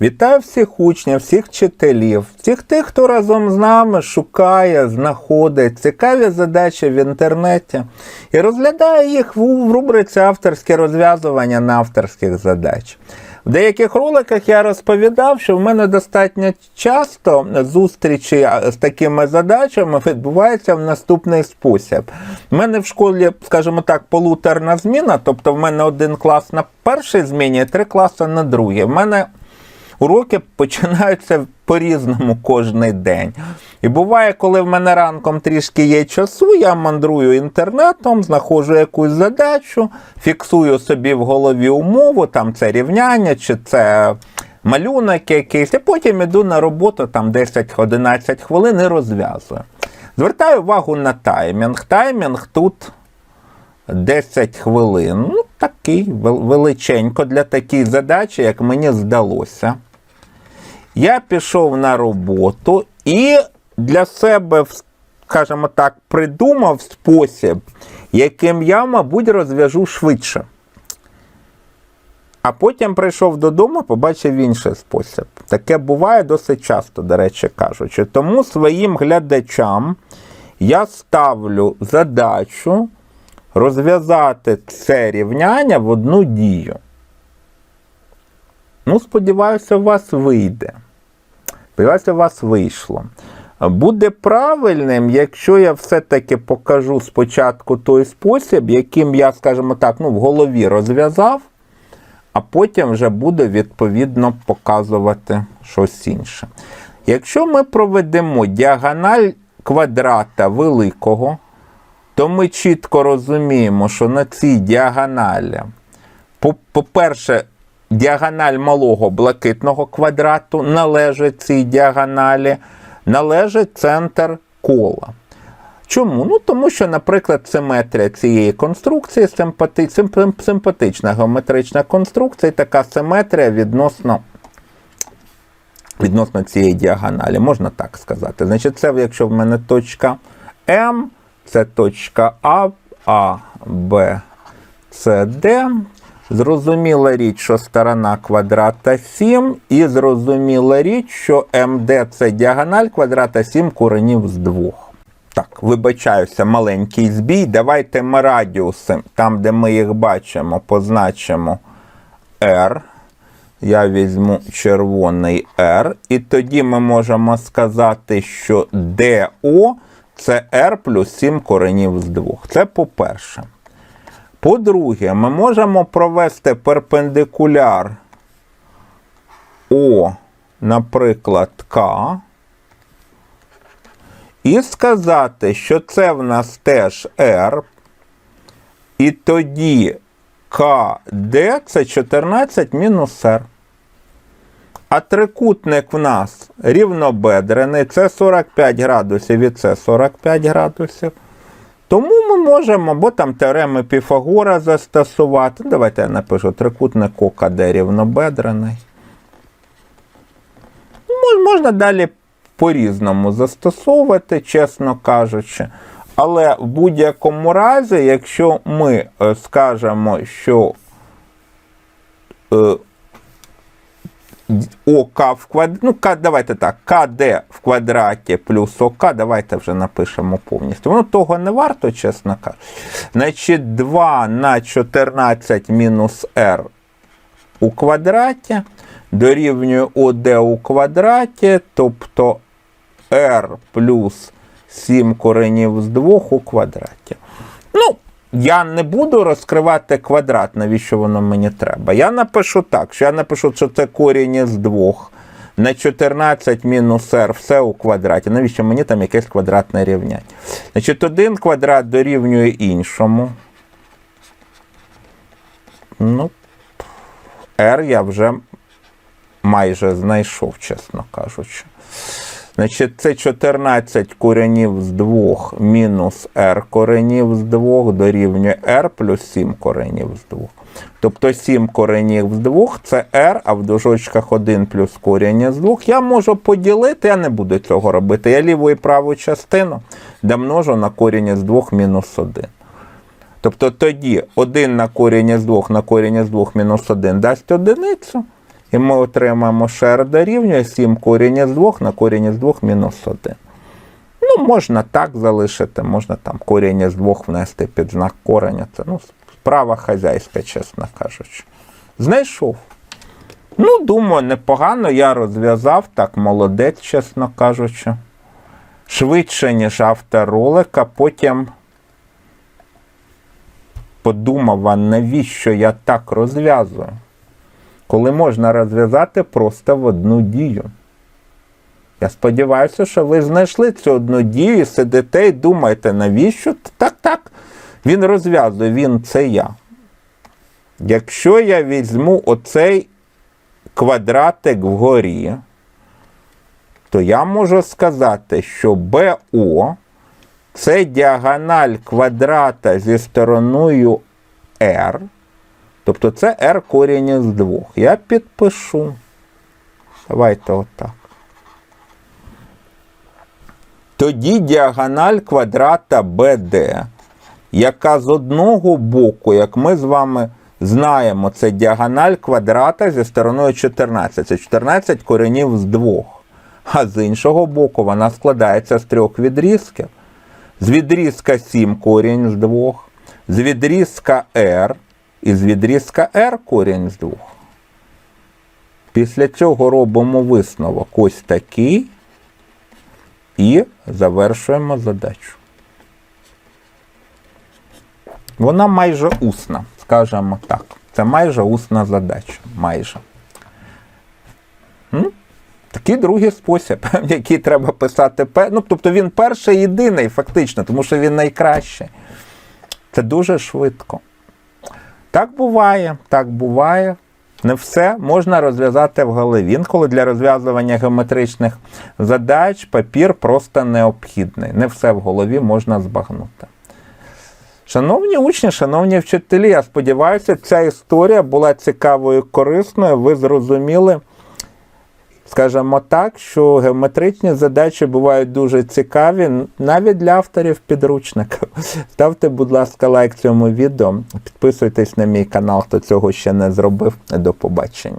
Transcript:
Вітаю всіх учнів, всіх вчителів, всіх тих, хто разом з нами шукає, знаходить цікаві задачі в інтернеті і розглядає їх в в рубриці авторське розв'язування на авторських задач. В деяких роликах я розповідав, що в мене достатньо часто зустрічі з такими задачами відбуваються в наступний спосіб. У мене в школі, скажімо так, полуторна зміна, тобто в мене один клас на першій зміні, три класи на другій. В мене уроки починаються по-різному кожний день. І буває, коли в мене ранком трішки є часу, я мандрую інтернетом, знаходжу якусь задачу, фіксую собі в голові умову, там це рівняння чи це малюнок якийсь, і потім іду на роботу там 10-11 хвилин і розв'язую. Звертаю увагу на таймінг. Таймінг тут 10 хвилин. Ну, такий величенько для такої задачі, як мені здалося. Я пішов на роботу і для себе, скажімо так, придумав спосіб, яким я, мабуть, розв'яжу швидше. А потім прийшов додому, побачив інший спосіб. Таке буває досить часто, до речі кажучи. Тому своїм глядачам я ставлю задачу розв'язати це рівняння в одну дію. Ну, сподіваюся, у вас вийде. Сподіваюся, у вас вийшло. Буде правильним, якщо я все-таки покажу спочатку той спосіб, яким я, скажімо так, ну, в голові розв'язав, а потім вже буду відповідно показувати щось інше. Якщо ми проведемо діагональ квадрата великого, то ми чітко розуміємо, що на цій діагоналі, по- по-перше, діагональ малого блакитного квадрату належить цій діагоналі, належить центр кола. Чому? Ну тому що, наприклад, симетрія цієї конструкції симпати... симп- симпатична геометрична конструкція, така симетрія відносно, відносно цієї діагоналі, можна так сказати. Значить, це якщо в мене точка М, це точка А, А, Б, С, Д. Зрозуміла річ, що сторона квадрата 7, і зрозуміла річ, що МД це діагональ квадрата 7 коренів з двох. Так, вибачаюся, маленький збій. Давайте ми радіуси, там, де ми їх бачимо, позначимо R. Я візьму червоний R. І тоді ми можемо сказати, що DO це R плюс 7 коренів з двох. Це по-перше. По-друге, ми можемо провести перпендикуляр О, наприклад, К. І сказати, що це в нас теж R. І тоді КД це 14 мінус R. А трикутник в нас рівнобедрений, це 45 градусів і це 45 градусів. Тому ми можемо, бо там теореми Піфагора застосувати. Давайте я напишу трикутник ОКД рівнобедрений. Можна далі по-різному застосовувати, чесно кажучи. Але в будь-якому разі, якщо ми е, скажемо, що е, ОК в квадраті, ну, К- давайте так, КД в квадраті плюс ОК, давайте вже напишемо повністю. Воно того не варто, чесно кажучи. Значить, 2 на 14 мінус R у квадраті дорівнює ОД у квадраті, тобто R плюс 7 коренів з 2 у квадраті. Ну, я не буду розкривати квадрат, навіщо воно мені треба. Я напишу так, що я напишу, що це корінь із 2 на 14 мінус r все у квадраті. Навіщо мені там якесь квадратне рівняння? Значить, один квадрат дорівнює іншому. Ну, r я вже майже знайшов, чесно кажучи. Значить, це 14 коренів з 2 мінус r коренів з 2 дорівнює r плюс 7 коренів з 2. Тобто 7 коренів з 2 це r, а в дужочках 1 плюс корінь з 2. Я можу поділити, я не буду цього робити. Я ліву і праву частину домножу на корінь з 2 мінус 1. Тобто тоді 1 на корінь з 2 на корінь з 2 мінус 1 дасть одиницю. І ми отримаємо шер дорівнює 7 корінь із 2 на корінь із 2 мінус 1. Ну, можна так залишити, можна там корінь із 2 внести під знак кореня. Це ну, справа хазяйська, чесно кажучи. Знайшов. Ну, думаю, непогано я розв'язав, так молодець, чесно кажучи. Швидше, ніж автор ролика, потім подумав, а навіщо я так розв'язую? Коли можна розв'язати просто в одну дію. Я сподіваюся, що ви знайшли цю одну дію сидите і думаєте, навіщо? Так, так. Він розв'язує, він це я. Якщо я візьму оцей квадратик вгорі, то я можу сказати, що БО це діагональ квадрата зі стороною R. Тобто це R корінь із 2. Я підпишу. Давайте отак. Тоді діагональ квадрата BD, яка з одного боку, як ми з вами знаємо, це діагональ квадрата зі стороною 14. Це 14 коренів з двох. А з іншого боку, вона складається з трьох відрізків. З відрізка 7 корінь з двох, з відрізка R і з відрізка R корінь з двох. Після цього робимо висновок ось такий і завершуємо задачу. Вона майже усна, скажімо так. Це майже усна задача. Майже. М? Такий другий спосіб, який треба писати. Ну, тобто він перший єдиний, фактично, тому що він найкращий. Це дуже швидко. Так буває, так буває. Не все можна розв'язати в голові. Інколи для розв'язування геометричних задач папір просто необхідний. Не все в голові можна збагнути. Шановні учні, шановні вчителі, я сподіваюся, ця історія була цікавою і корисною. Ви зрозуміли, скажімо так, що геометричні задачі бувають дуже цікаві, навіть для авторів підручників. Ставте, будь ласка, лайк цьому відео, підписуйтесь на мій канал, хто цього ще не зробив. До побачення.